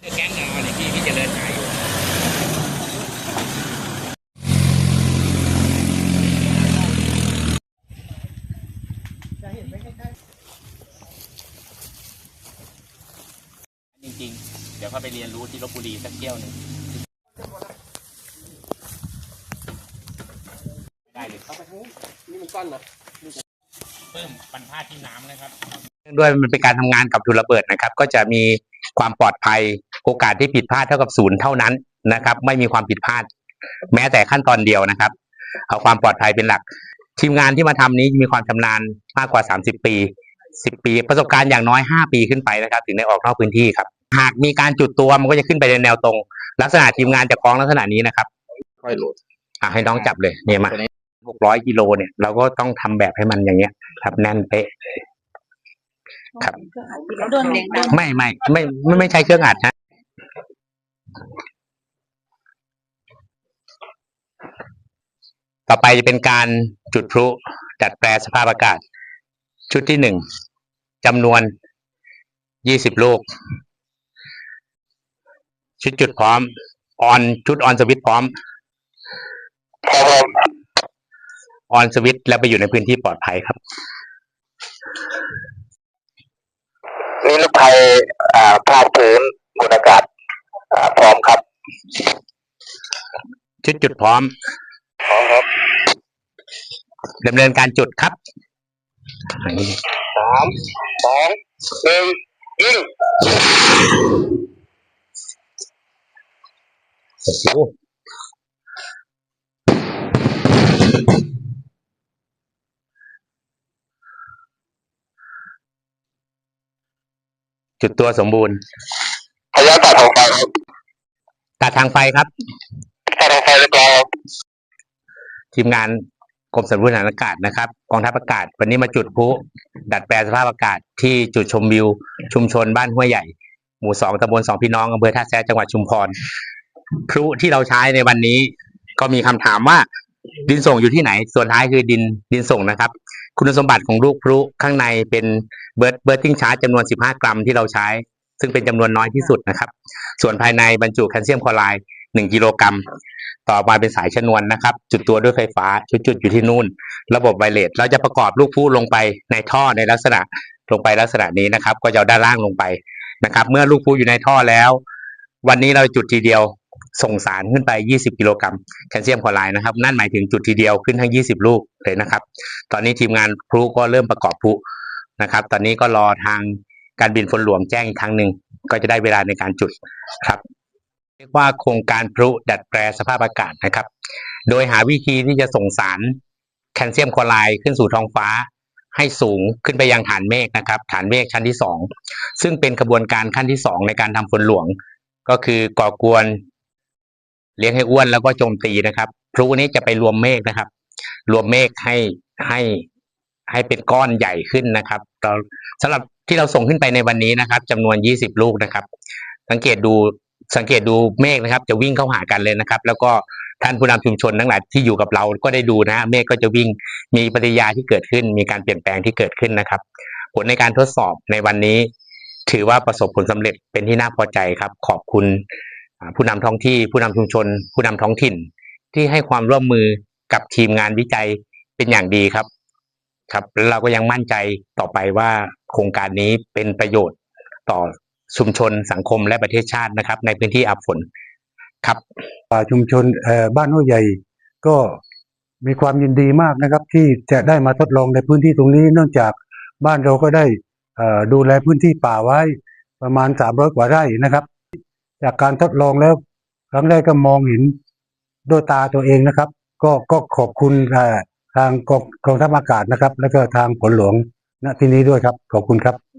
แก๊งเราเนี่ยพี่พี่เจะเดินหาอยู่จริงๆ เดี๋ยวเขาไปเรียนรู้ที่ลบบุรีสักเที่ยวหนึ่งได้เลยเข้าไปทางนี้นี่มันก้อนนะเพิ่มบรรทัดที่น้ำนะครับ ด้วยมันเป็นการทำงานกับทุนระเบิดนะครับ ก็จะมีความปลอดภัยโอกาสที่ผิดพลาดเท่ากับศูนย์เท่านั้นนะครับ ไม่มีความผิดพลาด แม้แต่ขั้นตอนเดียวนะครับ เอาความปลอดภัยเป็นหลัก ทีมงานที่มาทำนี้มีความชำนาญมากกว่า 30 ปี 10 ปี ประสบการณ์อย่างน้อย 5 ปีขึ้นไปนะครับ ถึงได้ออกนอกพื้นที่ครับ หากมีการจุดตัวมันก็จะขึ้นไปในแนวตรง ลักษณะทีมงานจะกองลักษณะนี้นะครับค่อยโหลดอะให้น้องจับเลยเนี่ยมาหกร้อยกิโลเนี่ยเราก็ต้องทำแบบให้มันอย่างเงี้ยครับแน่นเป๊ะ ครับโดนโดนไม่ไม่ไม่ไม่ไม่ใช่เครื่องอัดนะต่อไปจะเป็นการจุดพลุดัดแปลสภาพอากาศ ชุดที่หนึ่งจำนวนยี่สิบลูก ชุดจุดพร้อม ออนชุดออนสวิตช์พร้อมออนสวิตช์แล้วไปอยู่ในพื้นที่ปลอดภัยครับ นี่ลูกไทยอ่าภาคพื้นบนอากาศอ่าพร้อมครับ ชุดจุดพร้อม พร้อมครับดำเนินการจุดครับสามสองหนึ่งยิงโอ้ จุดตัวสมบูรณ์พยายามตัดทางไฟครับตัดทางไฟครับตัดทางไฟเรียบร้อยครับทีมงานกรมสำรวจทหารอากาศนะครับกองทัพอากาศ วันนี้มาจุดพลุดัดแปลงสภาพอากาศที่จุดชมวิว ชุมชนบ้านห้วยใหญ่ หมู่สองตำบลสองพี่น้องอำเภอท่าแซะจังหวัดชุมพรพลุที่เราใช้ในวันนี้ ก็มีคำถามว่าดินส่งอยู่ที่ไหน ส่วนท้ายคือดินดินส่งนะครับ คุณสมบัติของลูกพลุข้างในเป็นเบิร์ดเบิร์ดติ้งชาร์จจำนวน 15 กรัมที่เราใช้ ซึ่งเป็นจำนวนน้อยที่สุดนะครับ ส่วนภายในบรรจุแคลเซียมคลอไรด์1กิโลกรัม ต่อมาเป็นสายชนวนนะครับ จุดตัวด้วยไฟฟ้าจุดจุดอยู่ที่นู่น ระบบไวเลสเราจะประกอบลูกพูลงไปในท่อในลักษณะลงไปลักษณะนี้นะครับ ก็จะด้านล่างลงไปนะครับ เมื่อลูกพูอยู่ในท่อแล้ว วันนี้เราจุดทีเดียว ส่งสารขึ้นไป 20 กิโลกรัมแคลเซียมคลอไรด์นะครับ นั่นหมายถึงจุดทีเดียวขึ้นทั้ง 20 ลูกเลยนะครับ ตอนนี้ทีมงานพลุก็เริ่มประกอบพลุนะครับ ตอนนี้ก็รอทางการบินฝนหลวงแจ้งอีกครั้งหนึ่งก็จะได้เวลาในการจุดครับเรียกว่าโครงการพลุดัดแปลสภาพอากาศนะครับ โดยหาวิธีที่จะส่งสารแคลเซียมคลอไรด์ขึ้นสู่ท้องฟ้าให้สูงขึ้นไปยังฐานเมฆนะครับ ฐานเมฆชั้นที่สองซึ่งเป็นกระบวนการขั้นที่สองในการทำฝนหลวง ก็คือก่อกวน เลี้ยงให้อ้วนแล้วก็โจมตีนะครับพลุนี้จะไปรวมเมฆนะครับ รวมเมฆให้ให้ให้เป็นก้อนใหญ่ขึ้นนะครับเราสำหรับที่เราส่งขึ้นไปในวันนี้นะครับจำนวน 20 ลูกนะครับ สังเกตดูสังเกตดูเมฆนะครับ จะวิ่งเข้าหากันเลยนะครับ แล้วก็ท่านผู้นำชุมชนทั้งหลายที่อยู่กับเราก็ได้ดูนะเมฆก็จะวิ่งมีปฏิยาที่เกิดขึ้น มีการเปลี่ยนแปลงที่เกิดขึ้นนะครับ ผลในการทดสอบในวันนี้ ถือว่าประสบผลสำเร็จเป็นที่น่าพอใจครับ ขอบคุณ ผู้นำท้องที่ผู้นำชุมชน ผู้นำท้องถิ่น ที่ให้ความร่วมมือกับทีมงานวิจัยเป็นอย่างดีครับ ครับเราก็ยังมั่นใจต่อไปว่าโครงการนี้เป็นประโยชน์ต่อชุมชนสังคมและประเทศชาตินะครับ ในพื้นที่อับฝนครับป่าชุมชนบ้านห้วยใหญ่ก็มีความยินดีมากนะครับ ที่จะได้มาทดลองในพื้นที่ตรงนี้ เนื่องจากบ้านเราก็ได้ดูแลพื้นที่ป่าไว้ประมาณสามร้อยกว่าไร่นะครับ จากการทดลองแล้ว ครั้งแรกก็มองเห็นด้วยตาตัวเองนะครับ ก็ก็ขอบคุณทางกองกองทัพอากาศนะครับ แล้วก็ทางฝนหลวงณที่นี้ด้วยครับ ขอบคุณครับ